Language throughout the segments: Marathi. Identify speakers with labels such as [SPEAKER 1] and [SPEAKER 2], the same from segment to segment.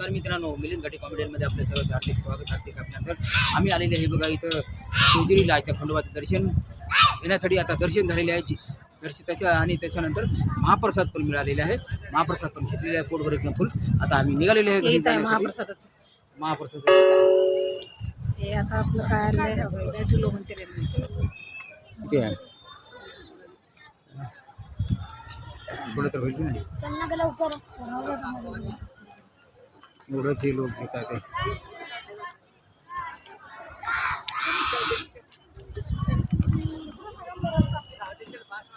[SPEAKER 1] नमस्कार मित्रांनो मिलिंद घाटे कॉमेडियनमध्ये आपलं सगळं हार्दिक स्वागत हार्दिक अभिनंदन. आम्ही आलेले आहे बघा इथं जेजुरीला इथं खंडोबाचं दर्शन घेण्यासाठी. आता दर्शन झालेले आहे दर्शन त्याच्या आणि त्याच्यानंतर महाप्रसाद पण मिळालेले आहे. महाप्रसाद पण घेतलेले आहे पोटभर एकदम फुल आता आम्ही निघालेले आहे.
[SPEAKER 2] महाप्रसादाचं.
[SPEAKER 1] महाप्रसाद.
[SPEAKER 2] हे आता आपलं काय आलंय बॅटरी म्हणते रे
[SPEAKER 1] किती आहे. तर होईल एवढंच हे लोक घेत आहेत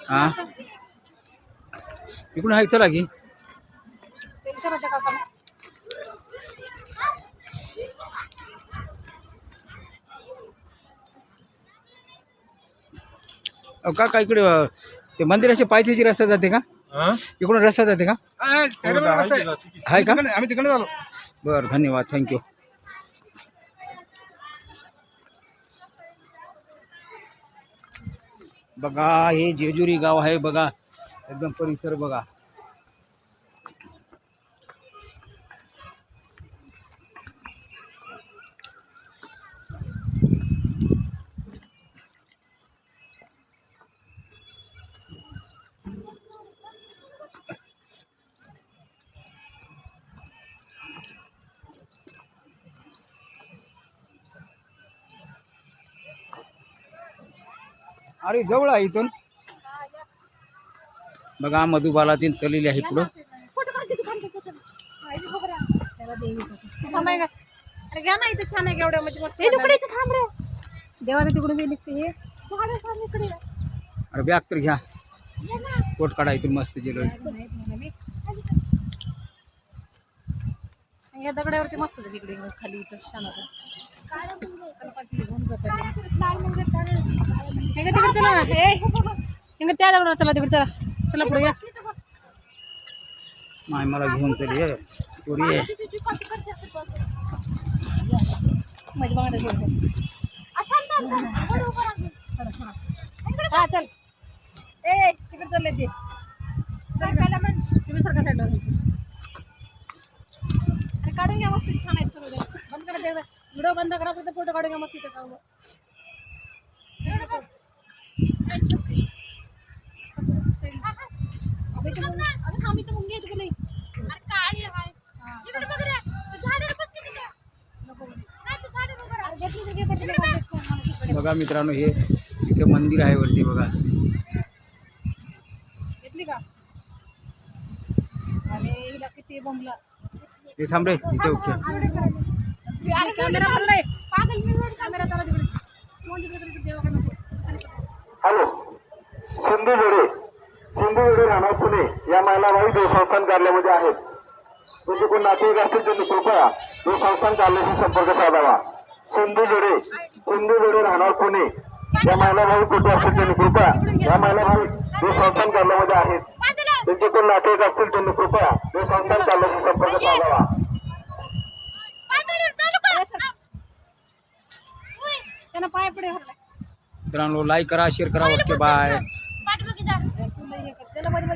[SPEAKER 1] हा? इकडून आहे चला की. अहो, का का इकडे ते मंदिराच्या पायथ्याची रस्ता जाते का? इकडून रस्ता जाते का? आहे का?
[SPEAKER 3] आम्ही तिकडे झालो
[SPEAKER 1] बरं धन्यवाद. थँक्यू बघा हे जेजुरी गाव आहे बघा. एकदम परिसर बघा. अरे जवळ आहे इथून. बघा मधुबाला तीन चलेली आहे पुढं
[SPEAKER 2] अरे घ्या ना इथे छान आहे केवढ्या म्हणजे मस्त इकडे थांब रे. देवाला तिकडून गेली ते हे. इकडे
[SPEAKER 1] अरे बॅग तर घ्या. पोट काढा इथून मस्त जेलो
[SPEAKER 2] या दगडावरती मस्त होतं तिकडे खाली इथं छान होतं. गणपतीला घेऊन जातात. चला. का त्या दगडावर चला तिकडे चला. चला पुढे या.
[SPEAKER 1] माय मला घेऊन चल ये. पुरी ये.
[SPEAKER 2] माझी बघा थोडंसं हा चल. ए तिकडे चालले ते तुम्ही सरकार साईडला काढून घ्या मस्त छान आहेत सगळं. बंद करा व्हिडिओ बंद करा फक्त फोटो काढून घ्या मस्त तिथे
[SPEAKER 1] बघा मित्रांनो हे इथे मंदिर आहे वरती बघा. हे थांब रे इथे ओके
[SPEAKER 2] कॅमेरा
[SPEAKER 4] हॅलो. सिंधू जोडे सिंधू जोडे राहणार पुणे. या महिलाबाई संस्थान कार्यालयामध्ये आहेत. तुमचे कोण नातेवाईक असतील त्यांनी कृपया देवसंस्थान कार्यालयाशी संपर्क साधावा. सिंधू जोडे सिंधू जोडे राहणार पुणे. या महिलाबाई कुठे असतील त्यांनी कृपया. या महिलाबाई संस्थान कार्यालयामध्ये आहेत. त्यांचे कोण नातेवाईक असतील त्यांनी कृपया संस्थान कार्यालयाशी संपर्क साधावा.
[SPEAKER 2] त्यांना पाय पुढे हरलाय
[SPEAKER 1] मित्रांनो लाईक करा शेअर करा ओके बाय